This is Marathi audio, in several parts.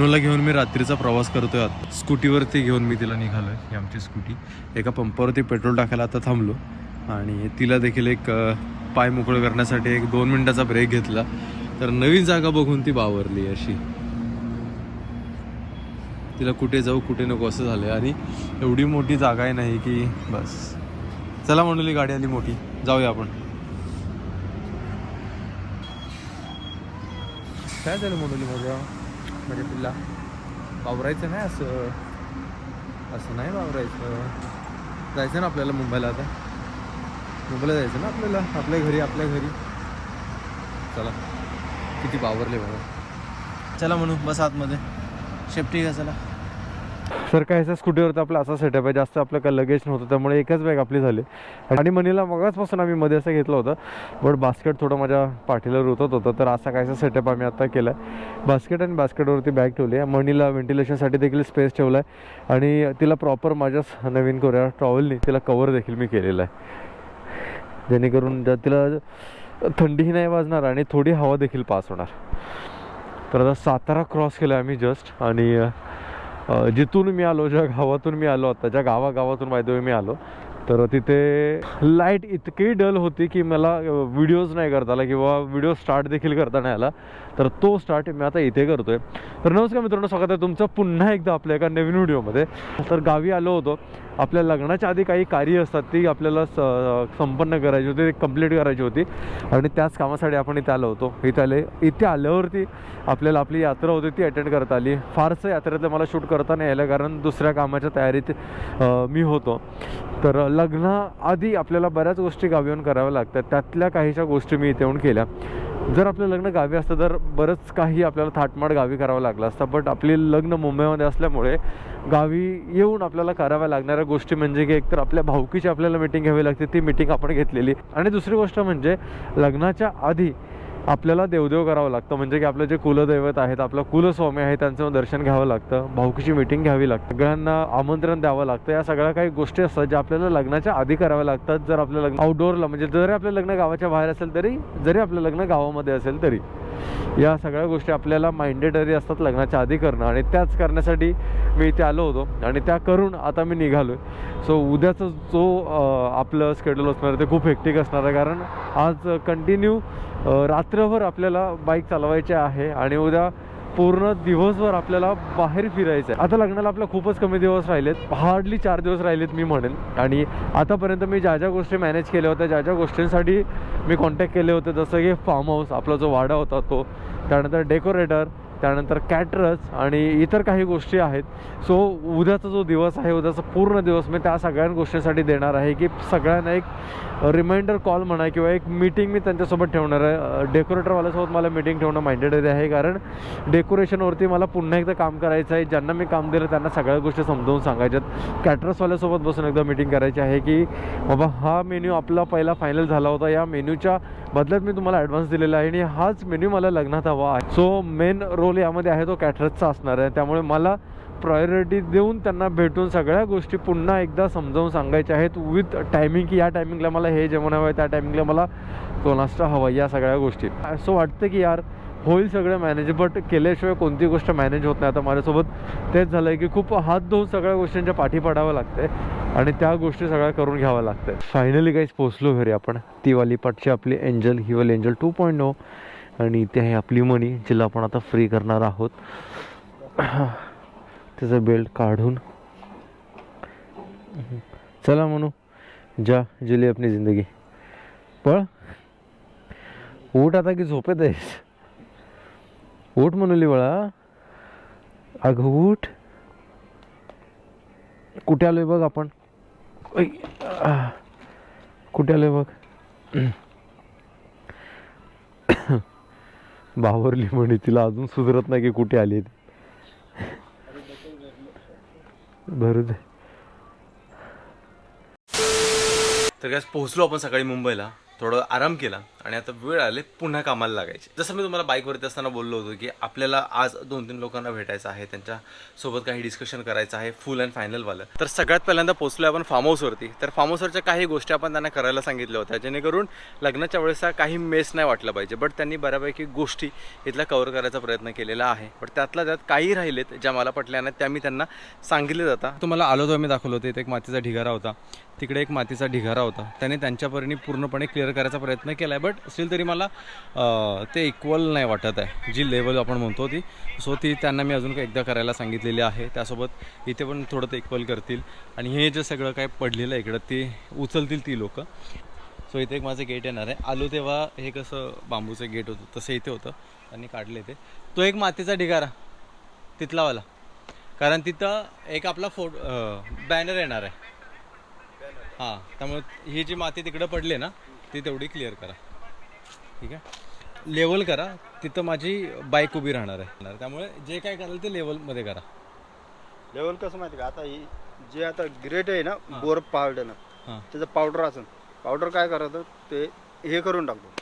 मनूला घेऊन मी रात्रीचा प्रवास करतोय आता. स्कूटीवरती घेऊन मी तिला निघालोय ही आमची स्कूटी. एका पंपावरती पेट्रोल टाकायला आता थांबलो. आणि तिला देखील एक पाय मोकळं करण्यासाठी एक दोन मिनिटाचा ब्रेक घेतला. तर नवीन जागा बघून ती बावरली अशी. तिला कुठे जाऊ कुठे नको असं झालं आणि एवढी मोठी जागा आहे नाही की बस. चला म्हणली गाडी आली मोठी. जाऊया आपण. काय झालं म्हणली माझ्या म्हणजे तुला वावरायचं नाही असं. असं नाही वावरायचं. जायचं ना आपल्याला मुंबईला आता. मुंबईला जायचं ना आपल्याला. आपल्या घरी आपल्या घरी. चला. किती वावरले बघा चला म्हणू बस आतमध्ये. सेफ्टी घ्या चला. सर काय असं स्कूटीवरती आपला असा सेटअप आहे जास्त आपलं काय लगेज नव्हतं त्यामुळे एकच बॅग आपली झाली. आणि मनीला मगाचपासून आम्ही मध्ये असं घेतलं होतं बट बास्केट थोडं माझ्या पाठीला रुतत होतं तर असा कायचा सेटअप आम्ही आता केला आहे बास्केट आणि बास्केटवरती बॅग ठेवली आहे. मनीला व्हेंटिलेशनसाठी देखील स्पेस ठेवला आहे आणि तिला प्रॉपर माझ्याच नवीन कोऱ्या ट्रॉवलनी तिला कवर देखील मी केलेला आहे. जेणेकरून ज्या तिला थंडीही नाही वाजणार आणि थोडी हवा देखील पास होणार. तर आता सातारा क्रॉस केला आम्ही जस्ट आणि जिथून मी आलो ज्या गावातून मी आलो आता ज्या गावागावातून वायदेवी मी आलो तर तिथे लाइट इतकी डल होती की मला व्हिडिओज नाही करता आला किंवा व्हिडिओ स्टार्ट देखील करता नाही आला. तर तो स्टार्ट मी आता इथे करतोय. तर नमस्कार मित्रांनो स्वागत आहे तुमचं पुन्हा एकदा आपल्या एका नवीन व्हिडिओमध्ये. तर गावी आलो होतो. आपल्या लग्नाच्या आधी काही कार्य असतात ती आपल्याला स- संपन्न करायची होती ती कंप्लीट करायची होती. आणि त्याच कामासाठी आपण इथे आलो होतो. इथे आले इथे आल्यावरती आपल्याला आपली यात्रा होती ती अटेंड करता आली. फारसं यात्रेतलं मला शूट करता नाही आलं कारण दुसऱ्या कामाच्या तयारीत मी होतो. तर लग्नाआधी आपल्याला बऱ्याच गोष्टी गावी येऊन कराव्या लागतात. त्यातल्या काहीशा गोष्टी मी इथे येऊन केल्या. जर आपलं लग्न गावी असतं तर बरंच काही आपल्याला थाटमाट गावी करावं लागलं असतं. बट आपली लग्न मुंबईमध्ये असल्यामुळे गावी येऊन आपल्याला कराव्या लागणाऱ्या गोष्टी म्हणजे की एकतर आपल्या भाऊकीची आपल्याला मिटिंग घ्यावी लागते ती मिटिंग आपण घेतलेली. आणि दुसरी गोष्ट म्हणजे लग्नाच्या आधी आपल्याला देवदेव करावं लागतं. म्हणजे की आपलं जे कुलदैवत आहेत आपलं कुलस्वामी आहे त्यांचं दर्शन घ्यावं लागतं. भाऊकीची मिटिंग घ्यावी लागते. सगळ्यांना आमंत्रण द्यावं लागतं. या सगळ्या काही गोष्टी असतात ज्या आपल्याला लग्नाच्या आधी कराव्या लागतात. जर आपलं लग्न आउटडोअरला म्हणजे जरी आपलं लग्न गावाच्या बाहेर असेल तरी जरी आपलं लग्न गावामध्ये असेल तरी. या सगळ्या गोष्टी आपल्याला माइंडेटरी असतात लग्नाच्या आधी करणं. आणि त्याच करण्यासाठी मी इथे आलो होतो. आणि त्या करून आता मी निघालो आहे सो उद्याचं जो आपलं स्केड्यूल असणार आहे ते खूप हेक्टिक असणार आहे. कारण आज कंटिन्यू रात्रभर आपल्याला बाईक चालवायची आहे. आणि उद्या पूर्ण दिवसभर आपल्याला बाहेर फिरायचं आहे आता लग्नाला आपल्या खूपच कमी दिवस राहिलेत. हार्डली चार दिवस राहिलेत मी म्हणेन. आणि आतापर्यंत मी ज्या ज्या गोष्टी मॅनेज केल्या होत्या ज्या ज्या गोष्टींसाठी मी कॉन्टॅक्ट केले होते जसं की फार्म हाऊस आपला जो वाडा होता तो. त्यानंतर डेकोरेटर त्यानंतर कॅटरस आणि इतर काही गोष्टी आहेत. सो उद्याचा जो दिवस आहे उद्याचा पूर्ण दिवस मी त्या सगळ्या गोष्टींसाठी देणार आहे की सगळ्यांना एक रिमाइंडर कॉल म्हणा किंवा एक मीटिंग मी त्यांच्यासोबत ठेवणार आहे. डेकोरेटरवाल्यासोबत मला मीटिंग ठेवणं माइंडेड आहे कारण डेकोरेशनवरती मला पुन्हा एकदा काम करायचं आहे. ज्यांना मी काम दिलं त्यांना सगळ्या गोष्टी समजावून सांगायच्यात. कॅटरसवाल्यासोबत बसून एकदा मीटिंग करायची आहे की बाबा हा मेन्यू आपला पहिला फायनल झाला होता. या मेन्यूच्या बदल्यात मी तुम्हाला ॲडव्हान्स दिलेला आहे आणि हाच मेन्यू मला लग्नात हवा आहे. सो मेन रोल यामध्ये आहे तो कॅटरसचा असणार आहे. त्यामुळे मला प्रायोरिटी देऊन त्यांना भेटून सगळ्या गोष्टी पुन्हा एकदा समजावून सांगायच्या आहेत विथ टायमिंग की या टायमिंगला मला हे जेवण हवं आहे त्या टायमिंगला मला कोणास्टा हवं आहे, या सगळ्या गोष्टी. असं वाटतं की यार होईल सगळं मॅनेज बट केल्याशिवाय कोणती गोष्ट मॅनेज होत नाही. आता माझ्यासोबत तेच झालं आहे की खूप हात धुवून सगळ्या गोष्टींच्या पाठी पडावं लागते आणि त्या गोष्टी सगळ्या करून घ्याव्या लागतात फायनली काहीच पोचलो घरी आपण. ती वाली पाठची आपली एंजल ही वाली एंजल टू पॉईंट नो आणि इथे आहे आपली मणी जिला आपण आता फ्री करणार आहोत. त्याचं बेल्ट काढून. चला म्हणू जा जिले आपली जिंदगी. पळ. उठ आता की झोपेत आहेस? उठ म्हणली बळा अगं उठ. कुठे आलोय बघ आपण? कुठे आलोय बघ? बावरली म्हणे तिला अजून सुधरत नाही की कुठे आली ती. भरू दे. तर काय पोहोचलो आपण सकाळी मुंबईला. थोडं आराम केला. आणि आता वेळ आले पुन्हा कामाला लागायची. जसं मी तुम्हाला बाईकवरती असताना बोललो होतो की आपल्याला आज दोन तीन लोकांना भेटायचं आहे त्यांच्यासोबत काही डिस्कशन करायचं आहे फुल अँड फायनलवालं तर सगळ्यात पहिल्यांदा पोचलो आपण फार्म हाऊसवरती तर फार्म हाऊसवरच्या काही गोष्टी आपण त्यांना करायला सांगितल्या होत्या जेणेकरून लग्नाच्या वेळेस हा काही मेस नाही वाटलं पाहिजे. बट त्यांनी बऱ्यापैकी गोष्टी इथल्या कव्हर करायचा प्रयत्न केलेला आहे. बट त्यातल्या त्यात काही राहिलेत ज्या मला पटल्या नाही त्या मी त्यांना सांगितले जातात तुम्हाला आलो तो मी दाखवलं होतं इथे एक मातीचा ढिगारा होता. तिकडे एक मातीचा ढिगारा होता. त्याने त्यांच्यापरीने पूर्णपणे क्लिअर करायचा प्रयत्न केला आहे बट बट स्टील तरी मला ते इक्वल नाही वाटत आहे. जी लेवल आपण म्हणतो ती. सो ती त्यांना मी अजून एकदा करायला सांगितलेली आहे. त्यासोबत इथे पण थोडं ते इक्वल करतील. आणि हे जे सगळं काय पडलेलं आहे इकडं ती उचलतील ती लोकं. सो इथे एक माझं गेट येणार आहे. आलो तेव्हा हे कसं बांबूचं गेट होतं तसं इथे होतं. त्यांनी काढले ते. तो एक मातीचा ढिगारा तिथलावाला. कारण तिथं एक आपला फोटो बॅनर येणार आहे. हां त्यामुळे ही जी माती तिकडं पडली ना ती तेवढी क्लिअर करा. ठीक आहे. लेवल करा. तिथं माझी बाईक उभी राहणार आहे. त्यामुळे जे काय कराल ते लेवलमध्ये करा. लेवल कसं माहिती का? आता ही जे आता ग्रेट आहे ना बोर पावडर ना हां. त्याचं पावडर असेल. पावडर काय करतं ते हे करून टाकतो.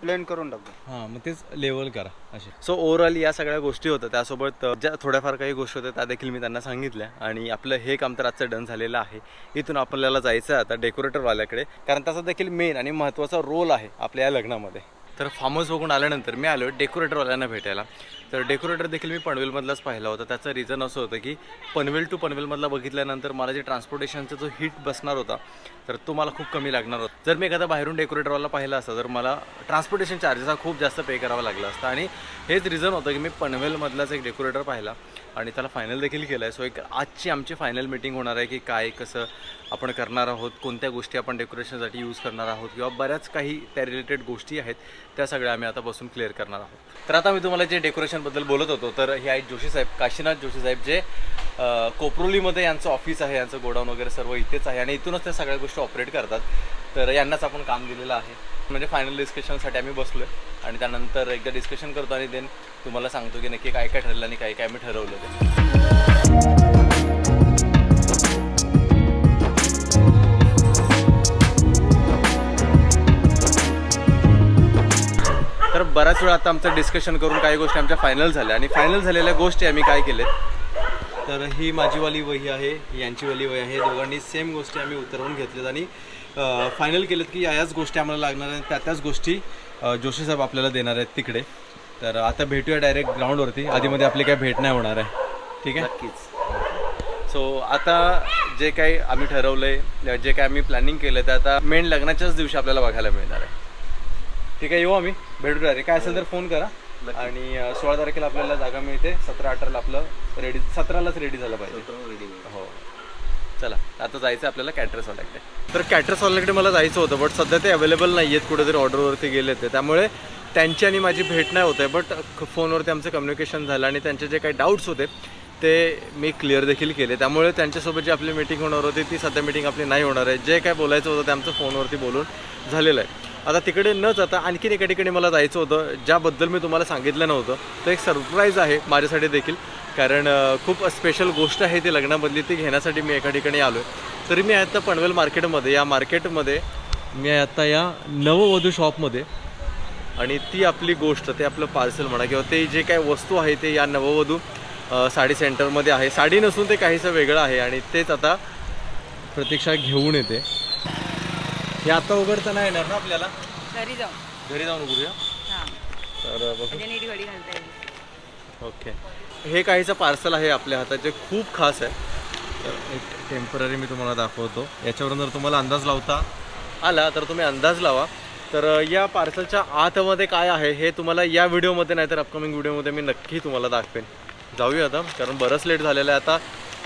प्लेन करून टाकतो हां मग तेच लेवल करा असे. सो ओव्हरऑल या सगळ्या गोष्टी होत्या. त्यासोबत अ, ज्या थोड्याफार काही गोष्टी होत्या त्या देखील मी त्यांना सांगितल्या. आणि आपलं हे काम तर आजचं डन झालेलं आहे. इथून आपल्याला जायचं आहे आता डेकोरेटरवाल्याकडे कारण त्याचा देखील मेन आणि महत्त्वाचा रोल आहे आपल्या या लग्नामध्ये. तर फार्म हाऊस बघून आल्यानंतर मी आलो डेकोरेटरवाल्यांना भेटायला. तर डेकोरेटर देखील मी पनवेलमधलाच पाहिला होता. त्याचं रिझन असं होतं की पनवेल टू पनवेलमधला बघितल्यानंतर मला जे ट्रान्सपोर्टेशनचा जो हिट बसणार होता तर तो मला खूप कमी लागणार होता. जर मी एखादा बाहेरून डेकोरेटरवाला पाहिला असता तर मला ट्रान्सपोर्टेशन चार्जेस हा खूप जास्त पे करावा लागला असता. आणि हेच रिझन होतं की मी पनवेलमधलाच एक डेकोरेटर पाहिला आणि त्याला फायनल देखील केलं आहे सो एक आजची आमची फायनल मीटिंग होणार आहे की काय कसं आपण करणार आहोत कोणत्या गोष्टी आपण डेकोरेशनसाठी यूज करणार आहोत किंवा बऱ्याच काही त्या रिलेटेड गोष्टी आहेत त्या सगळ्या आम्ही आता बसून क्लिअर करणार आहोत. तर आता मी तुम्हाला जे डेकोरेशनबद्दल बोलत होतो तर हे आहेत जोशी साहेब काशीनाथ जोशी साहेब जे कोपरोलीमध्ये यांचं ऑफिस आहे यांचं गोडाऊन वगैरे सर्व इथेच आहे आणि इथूनच त्या सगळ्या गोष्टी ऑपरेट करतात. तर यांनाच आपण काम दिलेलं आहे. म्हणजे फायनल डिस्कशनसाठी आम्ही बसलो आहे आणि त्यानंतर एकदा डिस्कशन करतो आणि देन तुम्हाला सांगतो की नक्की काय काय ठरलं आणि काय काय आम्ही ठरवलं ते बऱ्याच वेळा आता आमचं डिस्कशन करून काही गोष्टी आमच्या फायनल झाल्या. आणि फायनल झालेल्या गोष्टी आम्ही काय केलेत? तर ही माझीवाली वही आहे ही यांचीवाली वही आहे. दोघांनी सेम गोष्टी आम्ही उतरवून घेतल्यात आणि फायनल केलेत की या याच गोष्टी आम्हाला लागणार आहेत. त्या त्याच गोष्टी जोशी साहेब आपल्याला देणार आहेत तिकडे. तर आता भेटूया डायरेक्ट ग्राउंडवरती आधीमध्ये आपली काय भेट नाही होणार आहे. ठीक आहे? नक्कीच. सो आता जे काही आम्ही ठरवलंय जे काही आम्ही प्लॅनिंग केलं ते आता मेन लग्नाच्याच दिवशी आपल्याला बघायला मिळणार आहे. ठीक आहे येऊ आम्ही. भेटू डायरेक्ट काय असेल तर फोन करा. आणि सोळा तारखेला आपल्याला जागा मिळते. सतरा अठराला आपलं रेडी सतरालाच रेडी झालं पाहिजे. हो. चला आता जायचं आहे आपल्याला कॅटरसवाल्याकडे तर कॅटरसवाल्याकडे मला जायचं होतं बट सध्या ते अवेलेबल नाही आहेत कुठेतरी ऑर्डरवरती गेले ते. त्यामुळे त्यांची आणि माझी भेट नाही होत आहे बट फोनवरती आमचं कम्युनिकेशन झालं आणि त्यांचे जे काही डाऊट्स होते ते मी क्लिअर देखील केले. त्यामुळे त्यांच्यासोबत जी आपली मीटिंग होणार होती ती सध्या मीटिंग आपली नाही होणार आहे. जे काय बोलायचं होतं ते आमचं फोनवरती बोलून झालेलं आहे. आता तिकडे न जाता आणखीन एका ठिकाणी मला जायचं होतं ज्याबद्दल मी तुम्हाला सांगितलं नव्हतं. तर एक सरप्राईज आहे माझ्यासाठी देखील कारण खूप स्पेशल गोष्ट आहे ती लग्नामधली ती घेण्यासाठी मी एका ठिकाणी आलो आहे तरी मी आता पनवेल मार्केटमध्ये या मार्केटमध्ये मी आता या नववधू शॉपमध्ये आणि ती आपली गोष्ट ते आपलं पार्सल म्हणा किंवा ते जे काय वस्तू आहे ते या नववधू साडी सेंटरमध्ये आहे. साडी नसून ते काहीसं वेगळं आहे आणि तेच आता प्रतीक्षा घेऊन येते. हे आता उघडता नाही येणार ना आपल्याला? घरी जाऊ घरी जाऊन उघडूया? हां. तर बघू. म्हणजे नीट घडी घालता येईल. ओके. हे काहीचं पार्सल आहे आपल्या हातात जे खूप खास आहे. तर एक टेंपररी मी तुम्हाला दाखवतो. याच्यावरून जर तुम्हाला अंदाज लावता आला तर तुम्ही अंदाज लावा. तर या पार्सलच्या आतमध्ये काय आहे हे तुम्हाला या व्हिडिओमध्ये नाही तर अपकमिंग व्हिडिओमध्ये मी नक्की तुम्हाला दाखवेन. जाऊया आता कारण बरंच लेट झालेलं आहे आता.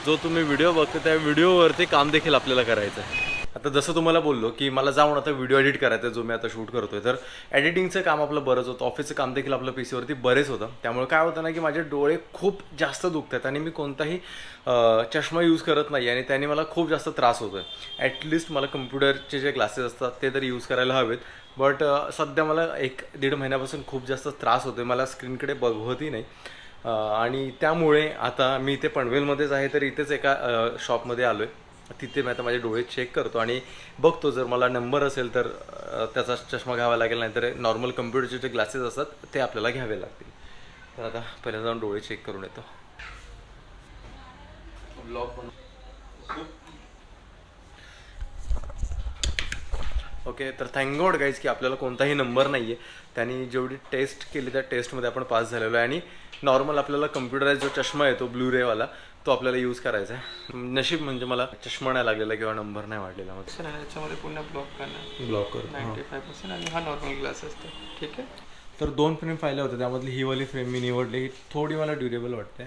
जो तुम्ही व्हिडिओ बघतो त्या व्हिडिओवरती काम देखील आपल्याला करायचं आहे आता जसं तुम्हाला बोललो की मला जाऊन आता व्हिडिओ एडिट करायचा आहे, जो मी आता शूट करतोय. तर एडिटिंगचं काम आपलं बरंच होतं. ऑफिसचं काम देखील आपलं पी सीवरती बरेच होतं. त्यामुळे काय होतं ना की माझे डोळे खूप जास्त दुखत आहेत आणि मी कोणताही चष्मा यूज करत नाही आणि त्याने मला खूप जास्त त्रास होतो आहे ॲटलिस्ट मला कम्प्युटरचे जे क्लासेस असतात ते तरी यूज करायला हवेत. बट सध्या मला एक दीड महिन्यापासून खूप जास्त त्रास होतो आहे मला स्क्रीनकडे बघवतही नाही. आणि त्यामुळे आता मी इथे पनवेलमध्येच आहे. तर इथेच एका शॉपमध्ये आलो आहे तिथे मी आता माझे डोळे चेक करतो आणि बघतो जर मला नंबर असेल तर त्याचा चष्मा घ्यावा लागेल नाही तर नॉर्मल कम्प्युटरचे जे ग्लासेस असतात ते आपल्याला घ्यावे लागतील. तर आता पहिल्यांदा जाऊन डोळे चेक करून येतो. ओके तर थँक गॉड गाईज की आपल्याला कोणताही नंबर नाही आहे त्यांनी जेवढी टेस्ट केली त्या टेस्टमध्ये आपण पास झालेलो आहे. आणि नॉर्मल आपल्याला कम्प्युटराइज जो चष्मा येतो ब्लू रेवाला तो आपल्याला यूज करायचा आहे. नशीब म्हणजे मला चष्मा नाही लागलेला किंवा नंबर नाही वाढलेला. मग सर याच्यामध्ये पुन्हा ब्लॉक करणार. ब्लॉक करू नाईन्टी फाय पर्सेंट आणि हा नॉर्मल ग्लास असतो. ठीक आहे? तर दोन फ्रेम पाहिल्या होत्या त्यामधली ही वाली फ्रेम मी निवडली. ही थोडी मला ड्युरेबल वाटते.